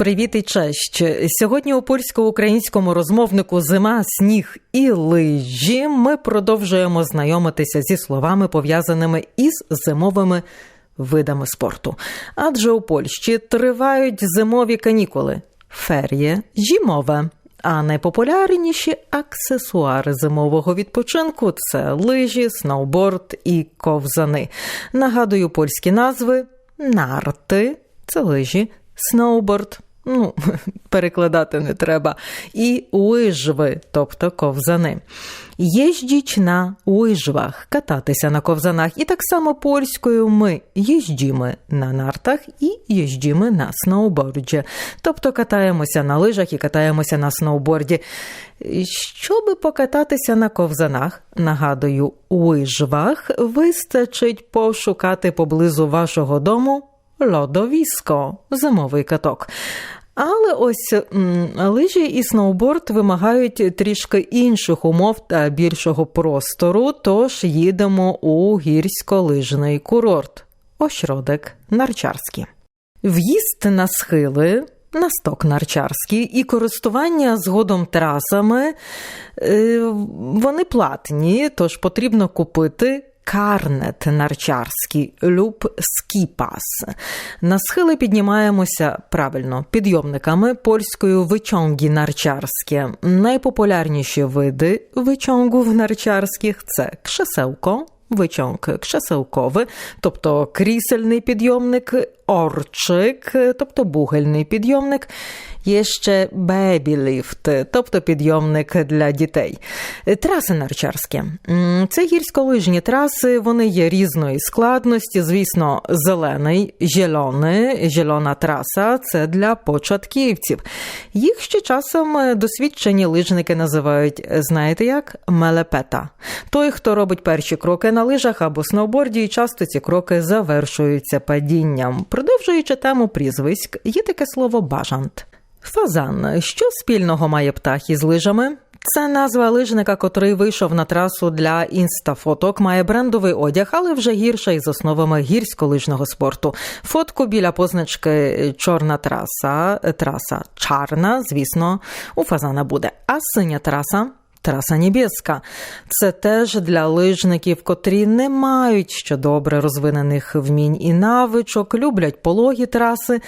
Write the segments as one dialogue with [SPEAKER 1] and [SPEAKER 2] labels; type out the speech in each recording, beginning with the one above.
[SPEAKER 1] Привіт і честь. Сьогодні у польсько-українському розмовнику Зима, сніг і лижі ми продовжуємо знайомитися зі словами, пов'язаними із зимовими видами спорту. Адже у Польщі тривають зимові канікули, фер'є зимове. А найпопулярніші аксесуари зимового відпочинку це лижі, сноуборд і ковзани. Нагадую польські назви: нарти це лижі, сноуборд. Ну, перекладати не треба. І лижви, тобто ковзани. Їждіть на лижвах, кататися на ковзанах. І так само польською ми їжджімо на нартах і їжджімо на сноуборді. Тобто катаємося на лижах і катаємося на сноуборді. Щоби покататися на ковзанах, нагадую, лижвах вистачить пошукати поблизу вашого дому лодовіско, зимовий каток. Але ось лижі і сноуборд вимагають трішки інших умов та більшого простору, тож їдемо у гірськолижний курорт Ощродек Нарчарський. В'їзд на схили. Насток нарчарський і користування згодом трасами вони платні, тож потрібно купити карнет нарчарський, люб скіпас. На схили піднімаємося правильно підйомниками польською вичонгі нарчарське. Найпопулярніші види вичонгів нарчарських це кшеселко, вичонг кшеселковий, тобто крісельний підйомник, орчик, тобто бугельний підйомник. Є ще бебі-ліфт, тобто підйомник для дітей. Траси нарчарські. Це гірськолижні траси, вони є різної складності. Звісно, зелений, зелений, зелена траса це для початківців. Їх ще часом досвідчені лижники називають, знаєте як? Мелепета. Той, хто робить перші кроки на лижах або сноуборді, часто ці кроки завершуються падінням. Продовжуючи тему прізвиськ, є таке слово бажант. Фазан. Що спільного має птах із лижами? Це назва лижника, котрий вийшов на трасу для інстафоток, має брендовий одяг, але вже гірша із основами гірськолижного спорту. Фотку біля позначки чорна траса, траса чарна, звісно, у фазана буде. А синя траса Траса Нібєска. Це теж для лижників, котрі не мають ще добре розвинених вмінь і навичок, люблять пологі траси,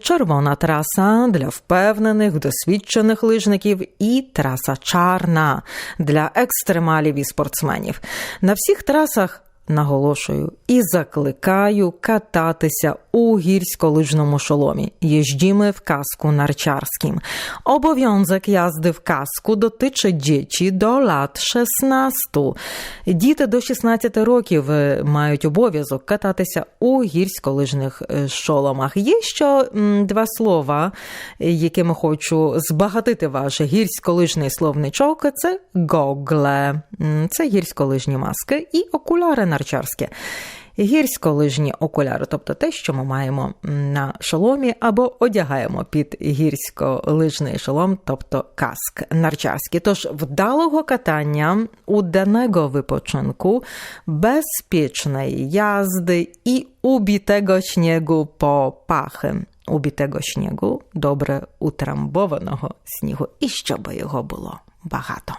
[SPEAKER 1] червона траса для впевнених, досвідчених лижників, і траса чарна для екстремалів і спортсменів. На всіх трасах наголошую і закликаю кататися у гірськолижному шоломі. Їжджіми в казку нарчарським. Обов'язок язди в казку дотичить дітей до лат 16. Діти до 16 років мають обов'язок кататися у гірськолижних шоломах. Є ще два слова, якими хочу збагатити ваш гірськолижний словничок. Це гогле, це гірськолижні маски і окуляри нарчарські. Гірськолижні окуляри, тобто те, що ми маємо на шоломі, або одягаємо під гірськолижний шолом, тобто каск нарчарський. Тож вдалого катання, удаnego wypoczynku, bezpiecznej jazdy i ubitego śniegu po pachy. Убітego śniegu, добре утрамбованого снігу, і щоб його було багато.